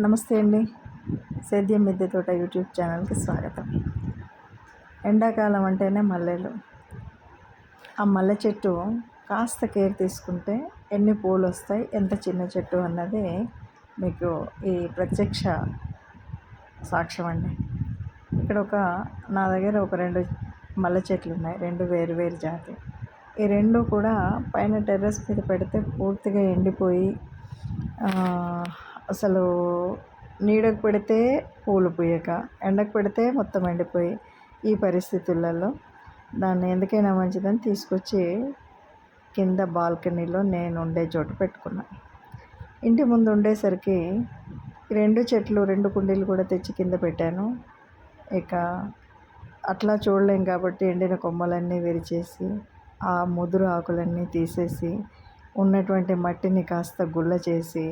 నమస్తే అండి. సేద్యం మిద్దె తోట యూట్యూబ్ ఛానల్కి స్వాగతం. ఎండాకాలం అంటేనే మల్లెలు. ఆ మల్లె చెట్టు కాస్త కేర్ తీసుకుంటే ఎన్ని పూలు వస్తాయి ఎంత చిన్న చెట్టు అన్నది మీకు ఈ ప్రత్యక్ష సాక్ష్యం అండి. ఇక్కడ ఒక నా దగ్గర ఒక రెండు మల్లె చెట్లు ఉన్నాయి రెండు వేరు వేరు జాతి. ఈ రెండు కూడా పైన టెర్రస్ మీద పెడితే పూర్తిగా ఎండిపోయి అసలు నీడకు పెడితే పూలు పూయక ఎండకు పెడితే మొత్తం ఎండిపోయి ఈ పరిస్థితులలో దాన్ని ఎందుకైనా మంచిదని తీసుకొచ్చి కింద బాల్కనీలో నేను ఉండే చోటు పెట్టుకున్నాను ఇంటి ముందు ఉండేసరికి రెండు చెట్లు రెండు కుండీలు కూడా తెచ్చి కింద పెట్టాను. ఇక అట్లా చూడలేం కాబట్టి ఎండిన కొమ్మలన్నీ విరిచేసి ఆ ముదురు ఆకులన్నీ తీసేసి ఉన్నటువంటి మట్టిని కాస్త గుల్ల చేసి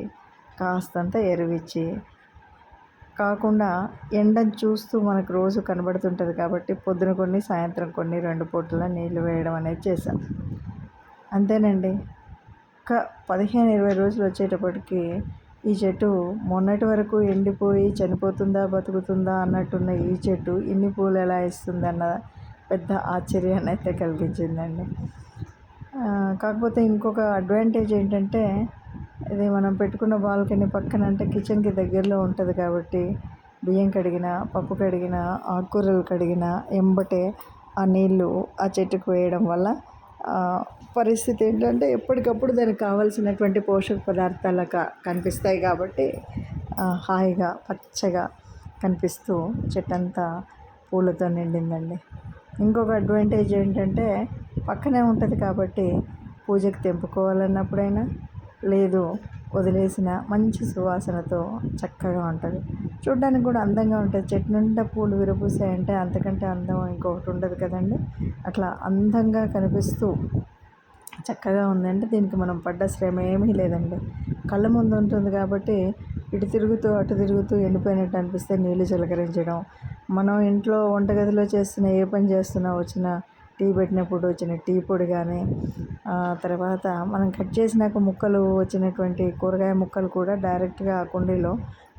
కాస్తంత ఎరువిచ్చి కాకుండా ఎండను చూస్తూ మనకు రోజు కనబడుతుంటుంది కాబట్టి పొద్దున కొన్ని సాయంత్రం కొన్ని రెండు పూటల నీళ్ళు వేయడం అనేది చేశాం. అంతేనండి. ఒక పదిహేను ఇరవై రోజులు వచ్చేటప్పటికి ఈ చెట్టు మొన్నటి వరకు ఎండిపోయి చనిపోతుందా బతుకుతుందా అన్నట్టున్న ఈ చెట్టు ఇన్ని పూలు ఎలా ఇస్తుంది అన్న పెద్ద ఆశ్చర్యాన్ని అయితే కలిగించిందండి. కాకపోతే ఇంకొక అడ్వాంటేజ్ ఏంటంటే ఇది మనం పెట్టుకున్న బాల్కనీ పక్కన అంటే కిచెన్కి దగ్గరలో ఉంటుంది కాబట్టి బియ్యం కడిగిన పప్పు కడిగిన ఆకుకూరలు కడిగిన ఎంబటే ఆ నీళ్ళు ఆ చెట్టుకు వేయడం వల్ల పరిస్థితి ఏంటంటే ఎప్పటికప్పుడు దానికి కావాల్సినటువంటి పోషక పదార్థాలు కనిపిస్తాయి కాబట్టి హాయిగా పచ్చగా కనిపిస్తూ చెట్టంతా పూలతో నిండిందండి. ఇంకొక అడ్వాంటేజ్ ఏంటంటే పక్కనే ఉంటుంది కాబట్టి పూజకి తెంపుకోవాలన్నప్పుడైనా లేదు వదిలేసిన మంచి సువాసనతో చక్కగా ఉంటుంది. చూడడానికి కూడా అందంగా ఉంటుంది. చెట్టు నిండా పూలు విరపూసాయంటే అంతకంటే అందం ఇంకొకటి ఉండదు కదండి. అట్లా అందంగా కనిపిస్తూ చక్కగా ఉందంటే దీనికి మనం పడ్డ శ్రమ ఏమీ లేదండి. కళ్ళ ముందు ఉంటుంది కాబట్టి ఇటు తిరుగుతూ అటు తిరుగుతూ ఎండిపోయినట్టు అనిపిస్తే నీళ్ళు చిలకరించడం. మనం ఇంట్లో వంటగదిలో చేస్తున్న ఏ పని చేస్తున్నా వచ్చిన టీ పెట్టినప్పుడు వచ్చిన టీ పొడి కానీ తర్వాత మనం కట్ చేసినాక ముక్కలు వచ్చినటువంటి కూరగాయ ముక్కలు కూడా డైరెక్ట్గా ఆ కుండీలో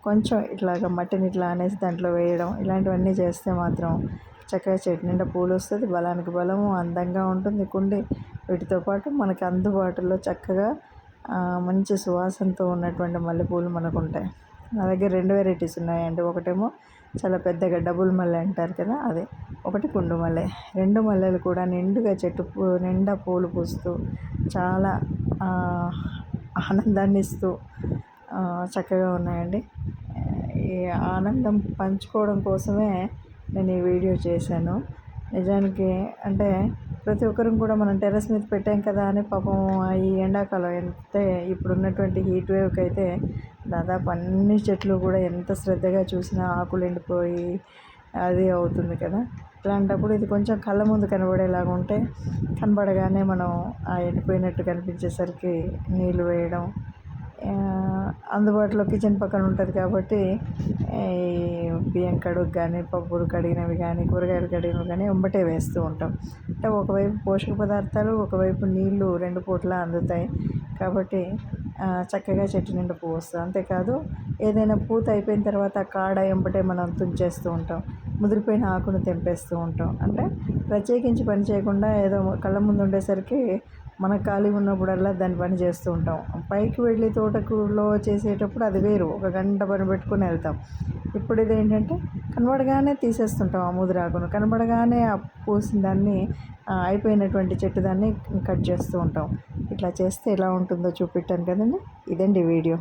కొంచెం ఇట్లాగ మట్టిని ఇట్లా అనేసి దాంట్లో వేయడం ఇలాంటివన్నీ చేస్తే మాత్రం చక్కగా చెట్టు నిండా పూలు వస్తుంది బలానికి బలము అందంగా ఉంటుంది కుండి. వీటితో పాటు మనకి అందుబాటులో చక్కగా మంచి సువాసనతో ఉన్నటువంటి మల్లెపూలు మనకు ఉంటాయి నా దగ్గర రెండు వెరైటీస్ ఉన్నాయండి. ఒకటేమో చాలా పెద్దగా డబుల్ మల్లె అంటారు కదా అదే. ఒకటి కుండు మల్లె. రెండు మల్లెలు కూడా నిండుగా చెట్టు పూ నిండా పూలు పూస్తూ చాలా ఆనందాన్ని ఇస్తూ చక్కగా ఉన్నాయండి. ఈ ఆనందం పంచుకోవడం కోసమే నేను ఈ వీడియో చేశాను. నిజానికి అంటే ప్రతి ఒక్కరం కూడా మనం టెర్రస్ మీద పెట్టాం కదా అని పాపం ఈ ఎండాకాలం ఎంత ఇప్పుడు ఉన్నటువంటి హీట్ వేవ్కి అయితే దాదాపు అన్ని చెట్లు కూడా ఎంత శ్రద్ధగా చూసినా ఆకులు ఎండిపోయి అది అవుతుంది కదా. ఇలాంటప్పుడు ఇది కొంచెం కళ్ళ ముందు కనబడేలాగా ఉంటే కనబడగానే మనం ఆ ఎండిపోయినట్టు కనిపించేసరికి నీళ్ళు వేయడం అందుబాటులో కిచెన్ పక్కన ఉంటుంది కాబట్టి ఈ బియ్యం కడుగు కానీ పప్పులు కడిగినవి కానీ కూరగాయలు కడిగినవి కానీ వెంబటే వేస్తూ ఉంటాం. అంటే ఒకవైపు పోషక పదార్థాలు ఒకవైపు నీళ్ళు రెండు పూట్ల అందుతాయి. కాబట్టి చక్కగా చెట్టు నిండా పువ్వు వస్తుంది. అంతేకాదు ఏదైనా పూత అయిపోయిన తర్వాత కాడ ఎంబటే మనం తుంచేస్తూ ఉంటాం. ముదిరిపోయిన ఆకును తెంపేస్తూ ఉంటాం. అంటే ప్రత్యేకించి పని చేయకుండా ఏదో కళ్ళ ముందు ఉండేసరికి మనకు ఖాళీ ఉన్నప్పుడల్లా దాని పని చేస్తూ ఉంటాం. పైకి వెళ్ళి తోటకూరలో చేసేటప్పుడు అది వేరు. ఒక గంట పని పెట్టుకుని వెళ్తాం. ఇప్పుడు ఇది ఏంటంటే కనబడగానే తీసేస్తుంటాం ఆ ముదిరాకును కనబడగానే ఆ పూసిన దాన్ని అయిపోయినటువంటి చెట్టు దాన్ని కట్ చేస్తూ ఉంటాం. ఇట్లా చేస్తే ఎలా ఉంటుందో చూపెట్టాను కదండి. ఇదండి వీడియో.